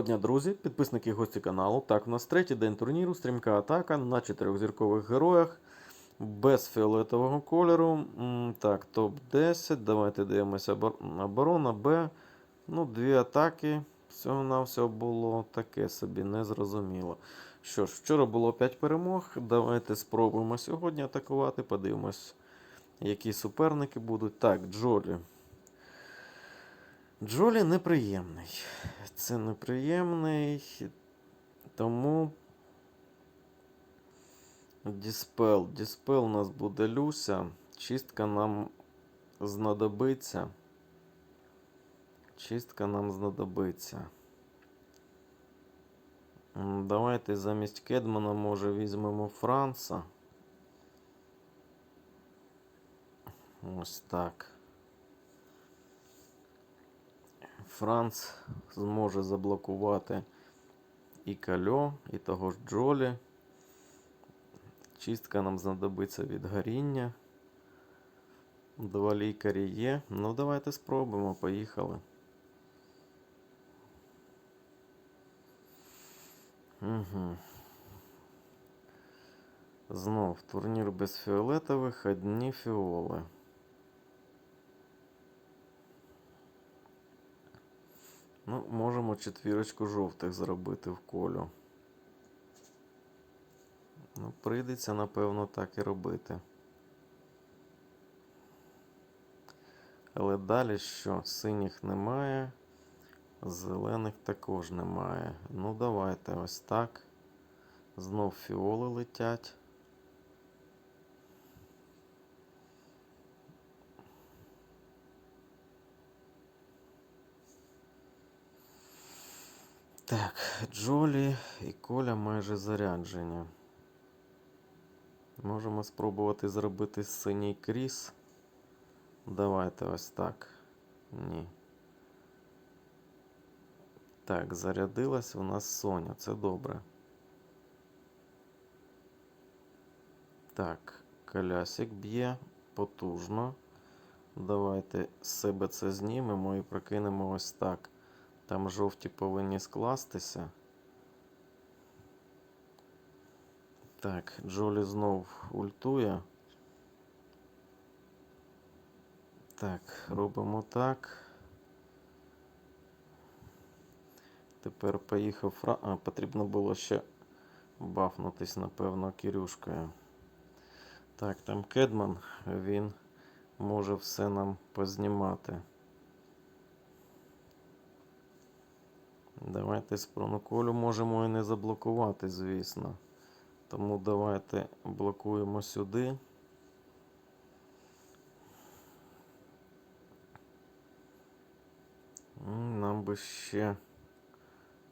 Доброго дня, друзі, підписники і гості каналу. Так, у нас третій день турніру, стрімка атака на чотирьохзіркових героях без фіолетового кольору. Так, топ-10. Давайте дивимося. Оборона Б. Ну, дві атаки. Всього на всього було таке собі незрозуміло. Що ж, вчора було 5 перемог. Давайте спробуємо сьогодні атакувати. Подивимось, які суперники будуть. Так, Джолі. Джолі неприємний. Це неприємний. Тому. Діспел. Діспел у нас буде Люся. Чистка нам знадобиться. Чистка нам знадобиться. Давайте замість Кедмана, може, візьмемо Франца. Ось так. Франц зможе заблокувати і Кальо, і того ж Джолі. Чистка нам знадобиться від горіння. Два лікарі є. Ну, давайте спробуємо. Поїхали. Угу. Знов турнір без фіолетових, одні фіоли. Ну, можемо четвірочку жовтих зробити в колю. Ну, прийдеться, напевно, так і робити. Але далі що? Синіх немає, зелених також немає. Ну, давайте ось так. Знов фіоли летять. Так, Джолі і Коля майже заряджені. Можемо спробувати зробити синій кріс. Давайте ось так. Ні. Так, зарядилась у нас Соня. Це добре. Так, колясик б'є потужно. Давайте себе це знімемо і прокинемо ось так. Там жовті повинні скластися. Так, Джолі знов ультує. Так, робимо так. Тепер поїхав Фра... А, потрібно було ще бафнутись, напевно, Кирюшкою. Так, там Кедман, він може все нам познімати. Давайте спробуємо. Колю можемо і не заблокувати, звісно. Тому давайте блокуємо сюди. Нам би ще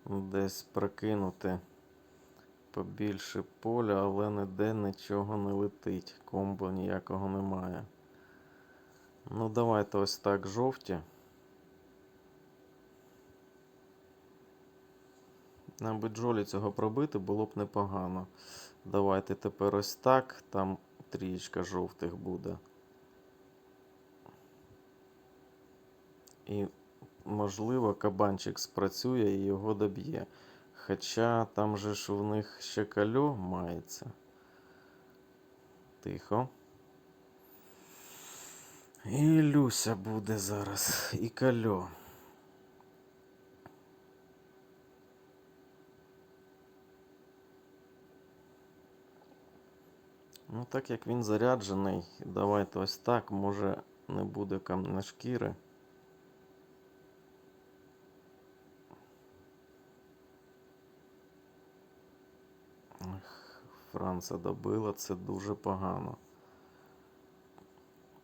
десь прокинути побільше поля, але ніде нічого не летить. Комбо ніякого немає. Ну, давайте ось так жовті. Нам би Джолі цього пробити було б непогано. Давайте тепер ось так. Там трієчка жовтих буде. І, можливо, кабанчик спрацює і його доб'є. Хоча там же ж в них ще кальо мається. Тихо. І Люся буде зараз. І кальо. Ну, так як він заряджений, давайте ось так, може не буде камня шкіри. Ех, Франца добила, це дуже погано.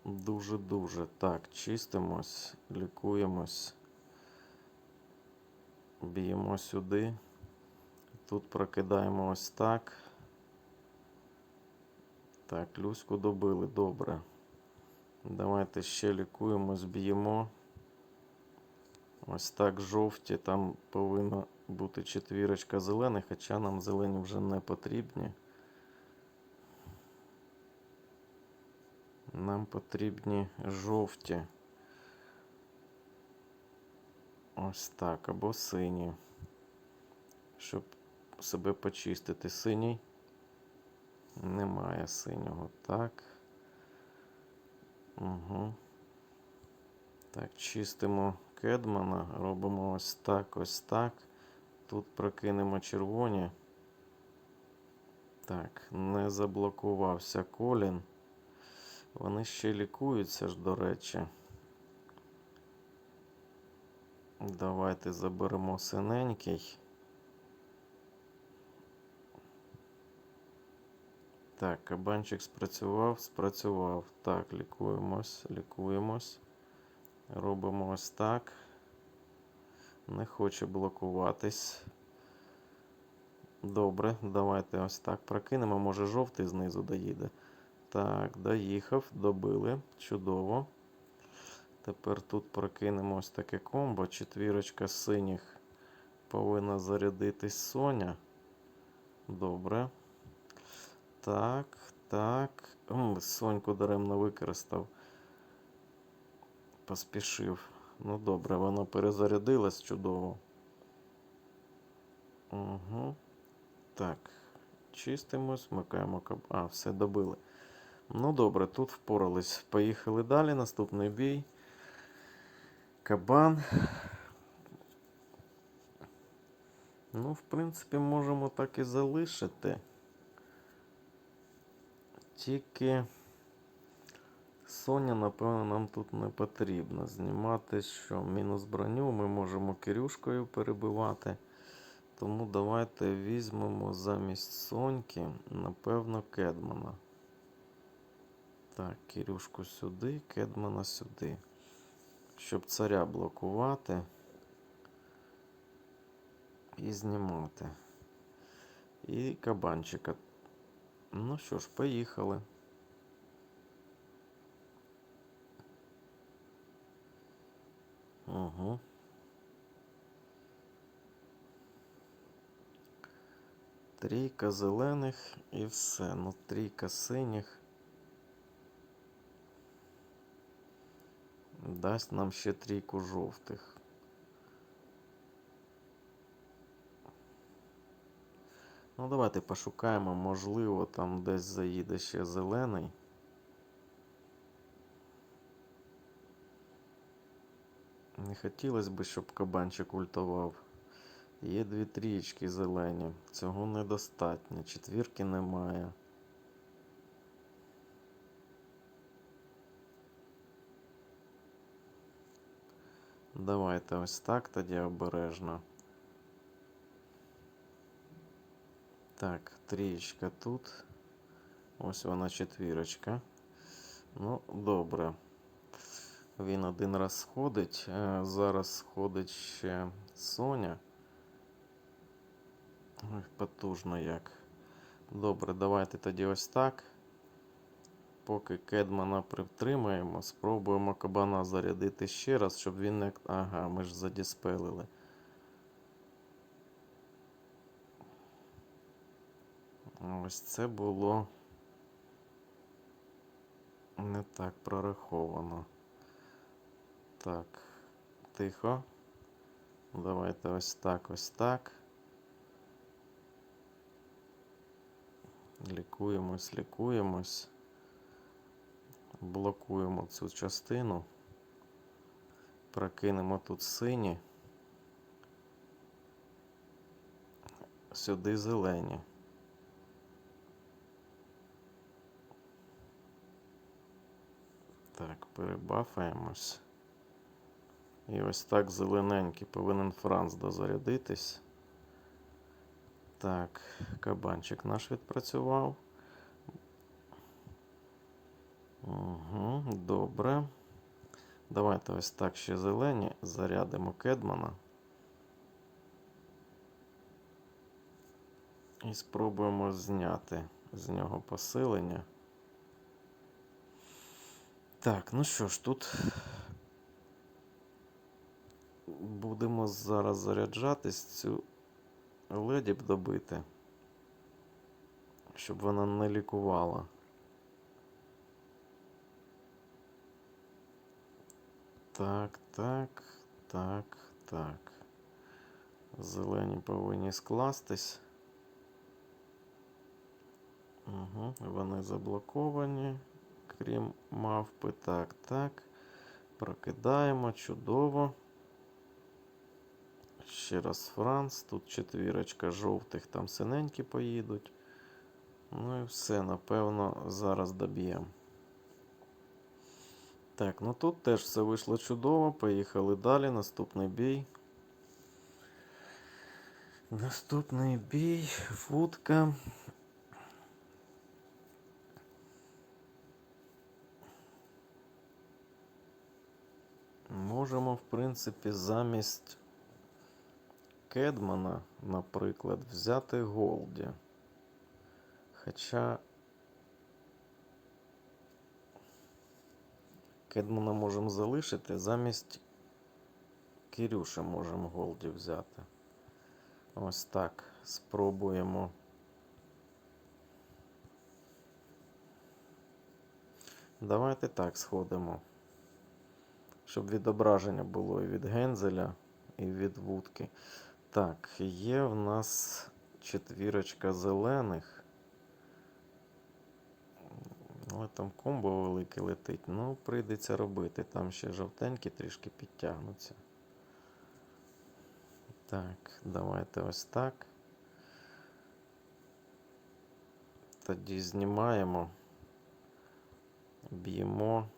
Дуже-дуже. Так, чистимось, лікуємось. Б'ємо сюди. Тут прокидаємо ось так. Так, Люську добили, добре. Давайте ще лікуємось, б'ємо. Ось так жовті. Там повинна бути четвірочка зелених, хоча нам зелені вже не потрібні. Нам потрібні жовті. Ось так, або сині. щоб себе почистити. Синій. Немає синього. Так. Угу. Так, чистимо кедмана, робимо ось так, ось так. Тут прокинемо червоні. Так, не заблокувався колін. Вони ще лікуються ж, до речі. Давайте заберемо синенький. Так, кабанчик спрацював, спрацював. Так, лікуємось, лікуємось. Робимо ось так. Не хоче блокуватись. Добре, давайте ось так прокинемо. Може жовтий знизу доїде. Так, доїхав, добили. Чудово. Тепер тут прокинемо ось таке комбо. Четвірочка синіх повинна зарядитись Соня. Добре. Так, так. Соньку даремно використав. Поспішив. Ну добре, воно перезарядилось чудово. Угу. Так. Чистимось, вмикаємо каб. А, все добили. Ну добре, тут впорались. Поїхали далі. Наступний бій. Кабан. Ну, в принципі, можемо так і залишити. Тільки Соня, напевно, нам тут не потрібно знімати, що мінус броню ми можемо Кирюшкою перебивати. Тому давайте візьмемо замість Соньки, напевно, Кедмана. Так, Кирюшку сюди, Кедмана сюди. Щоб царя блокувати і знімати. І кабанчика. Ну що ж, поїхали. Угу. Трійка зелених і все. Ну, трійка синіх. Дасть нам ще трійку жовтих. Ну, давайте пошукаємо, можливо, там десь заїде ще зелений. Не хотілося б, щоб кабанчик ультував. Є дві трієчки зелені. Цього недостатньо. Четвірки немає. Давайте ось так тоді обережно. Так, трієчка тут. Ось вона четвірочка. Ну, добре. Він один раз сходить. е, Зараз сходить ще Соня. Ой, потужно як. Добре, давайте тоді ось так. Поки Кедмана притримаємо, спробуємо кабана зарядити ще раз, щоб він не. Ага, ми ж задіспелили. Ось це було не так прораховано. Так, тихо. Давайте ось так, ось так. Лікуємось, лікуємось. Блокуємо цю частину. Прокинемо тут сині. Сюди зелені. Так, перебафаємось. І ось так зелененький повинен Франц дозарядитись. Так, кабанчик наш відпрацював. Угу, добре. Давайте ось так ще зелені. Зарядимо Кедмана. І спробуємо зняти з нього посилення. Так, ну що ж, тут будемо зараз заряджатись цю леді б добити, щоб вона не лікувала. Так, так, так, так. Зелені повинні скластись. Угу, вони заблоковані, крім мавпи. Так, так. Прокидаємо, чудово. Ще раз Франц. Тут четвірочка жовтих, там синенькі поїдуть. Ну і все, напевно, зараз доб'ємо. Так, ну тут теж все вийшло чудово. Поїхали далі. Наступний бій. Наступний бій. Футка. Можемо, в принципі, замість Кедмана, наприклад, взяти Голді. Хоча Кедмана можемо залишити, замість Кирюши можемо Голді взяти. Ось так. Спробуємо. Давайте так сходимо. Щоб відображення було і від Гензеля, і від вудки. Так, є в нас четвірочка зелених. Але там комбо велике летить. Ну, прийдеться робити. Там ще жовтенькі трішки підтягнуться. Так, давайте ось так. Тоді знімаємо. Б'ємо.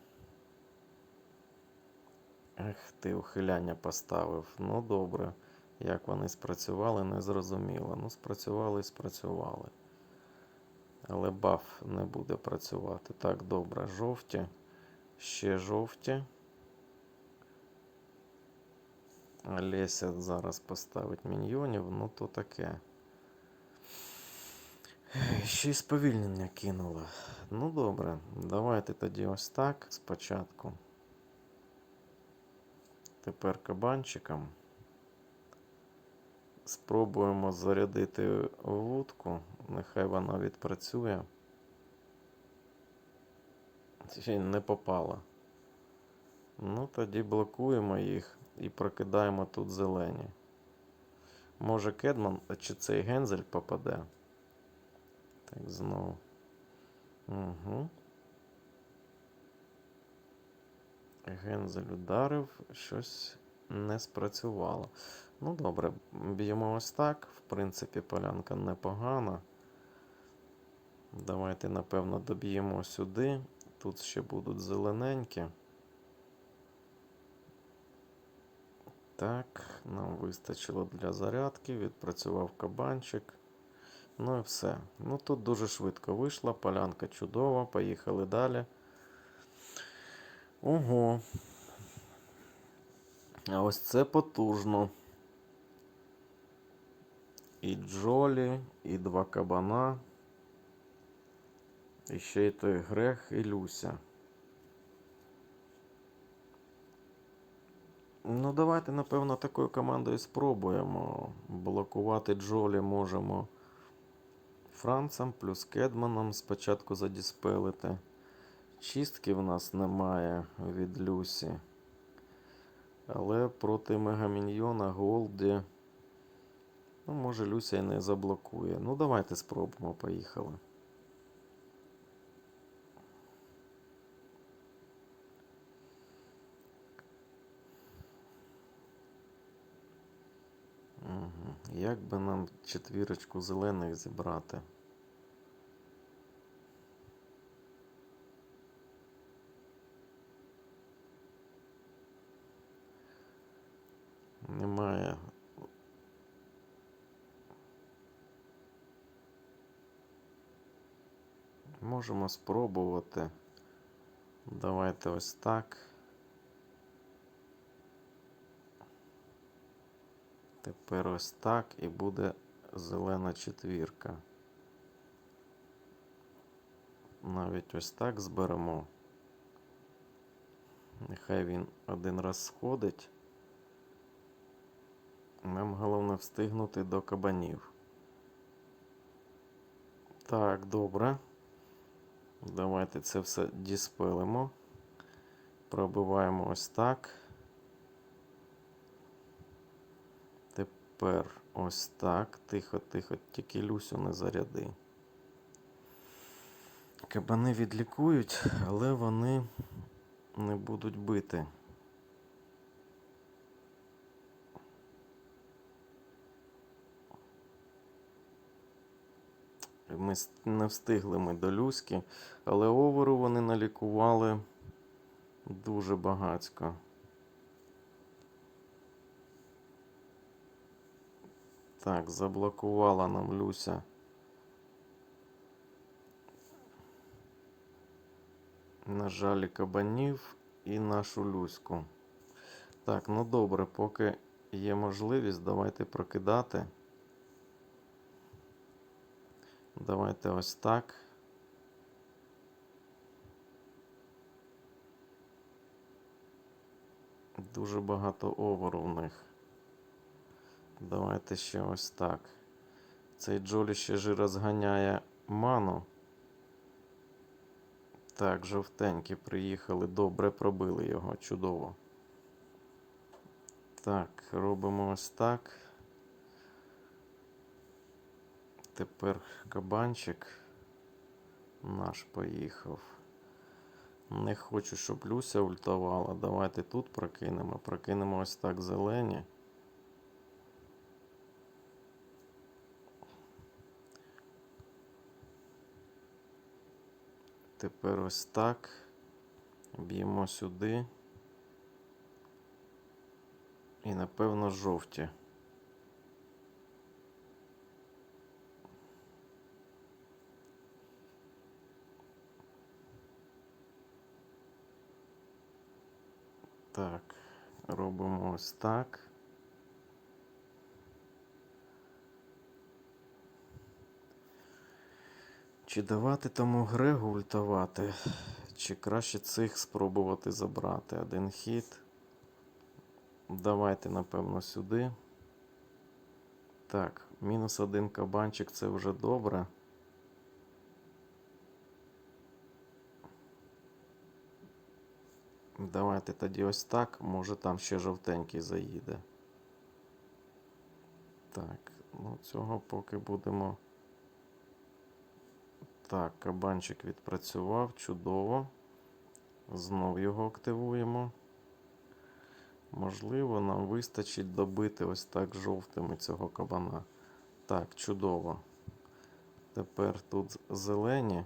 Ех, ти ухиляння поставив. Ну, добре. Як вони спрацювали, не зрозуміло. Ну, спрацювали і спрацювали. Але баф не буде працювати. Так, добре, жовті. Ще жовті. Леся зараз поставить міньйонів, ну то таке. Ще й сповільнення кинула. Ну добре, давайте тоді ось так спочатку. Тепер кабанчиком. Спробуємо зарядити вудку. Нехай вона відпрацює. Ще не попала. Ну, тоді блокуємо їх і прокидаємо тут зелені. Може Кедман чи цей гензель попаде. Так, знову. Угу. Гензель ударив, щось не спрацювало. Ну, добре, б'ємо ось так. В принципі, полянка непогана. Давайте, напевно, доб'ємо сюди. Тут ще будуть зелененькі. Так, нам вистачило для зарядки, відпрацював кабанчик. Ну і все. Ну тут дуже швидко вийшла, полянка чудова, поїхали далі. Ого. А ось це потужно. І Джолі, і два кабана. І ще й той Грех і Люся. Ну, давайте, напевно, такою командою спробуємо. Блокувати Джолі можемо Францем плюс Кедманом спочатку задіспелити. Чистки в нас немає від Люсі. Але проти Мегаміньйона Голді. Ну, може, Люся і не заблокує. Ну, давайте спробуємо, поїхали. Як би нам четвірочку зелених зібрати? Немає. Можемо спробувати. Давайте ось так. Тепер ось так і буде зелена четвірка. Навіть ось так зберемо. Нехай він один раз сходить. Нам головне встигнути до кабанів. Так, добре. Давайте це все діспелимо. Пробиваємо ось так. Тепер ось так. Тихо, тихо, тільки Люсю не заряди. Кабани відлікують, але вони не будуть бити. Ми не встигли ми до Люськи, але оверу вони налікували дуже багацько. Так, заблокувала нам Люся. На жаль, кабанів і нашу Люську. Так, ну добре, поки є можливість, давайте прокидати. Давайте ось так. Дуже багато оверу в них. Давайте ще ось так. Цей Джолі ще ж і розганяє ману. Так, жовтенькі приїхали. Добре пробили його. Чудово. Так, робимо ось так. Тепер кабанчик наш поїхав. Не хочу, щоб Люся ультавала. Давайте тут прокинемо. Прокинемо ось так зелені. Тепер ось так. Б'ємо сюди. І напевно жовті. Так, робимо ось так. Чи давати тому Грегу ультавати, чи краще цих спробувати забрати? Один хід. Давайте, напевно, сюди. Так, мінус один кабанчик це вже добре. Давайте тоді ось так. Може там ще жовтенький заїде. Так, ну цього поки будемо. Так, кабанчик відпрацював. Чудово. Знов його активуємо. Можливо, нам вистачить добити ось так жовтими цього кабана. Так, чудово. Тепер тут зелені.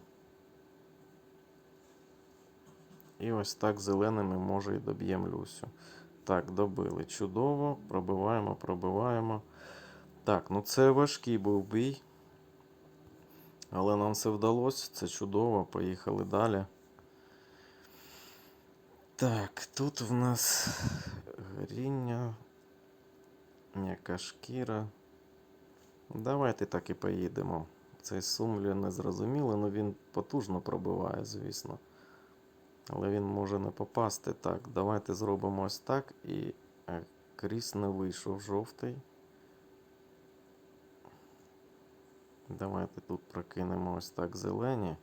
І ось так зеленими може і доб'ємо Люсю. Так, добили. Чудово. Пробиваємо, пробиваємо. Так, ну це важкий був бій. Але нам це вдалося. Це чудово. Поїхали далі. Так, тут в нас горіння. М'яка шкіра. Давайте так і поїдемо. Цей сумлі не зрозуміло, але він потужно пробиває, звісно. Але він може не попасти. Так, давайте зробимо ось так. І е, кріс не вийшов жовтий. Давайте тут прокинемо ось так зелені.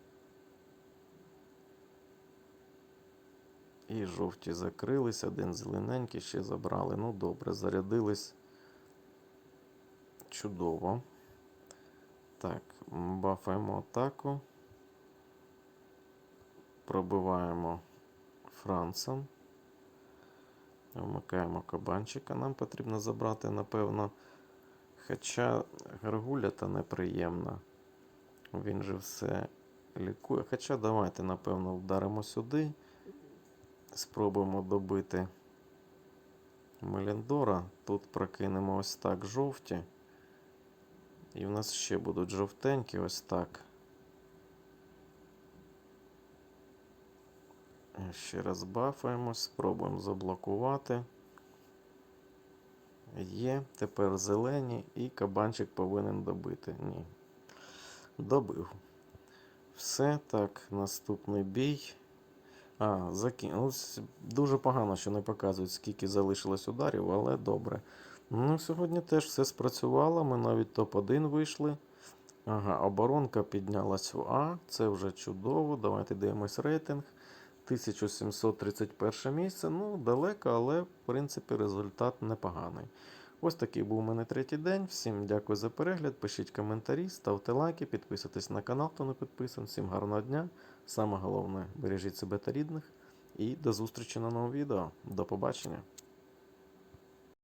І жовті закрились, один зелененький ще забрали. Ну добре, зарядились. Чудово. Так, бафаємо атаку. Пробиваємо Францем. Вмикаємо кабанчика. Нам потрібно забрати, напевно. Хоча гаргуля та неприємна. Він же все лікує. Хоча давайте, напевно, вдаримо сюди. Спробуємо добити Меліндора. Тут прокинемо ось так жовті. І в нас ще будуть жовтенькі, ось так. Ще раз бафаємось, спробуємо заблокувати. Є, тепер зелені і кабанчик повинен добити. Ні. Добив. Все, так, наступний бій. А, закін... ну, Дуже погано, що не показують, скільки залишилось ударів, але добре. Ну, сьогодні теж все спрацювало. Ми навіть топ-1 вийшли. Ага, оборонка піднялась в А. Це вже чудово. Давайте дивимось рейтинг. 1731 місце. Ну, далеко, але в принципі результат непоганий. Ось такий був у мене третій день. Всім дякую за перегляд. Пишіть коментарі, ставте лайки, підписуйтесь на канал, хто не підписаний. Всім гарного дня. Саме головне, бережіть себе та рідних. І до зустрічі на новому відео. До побачення.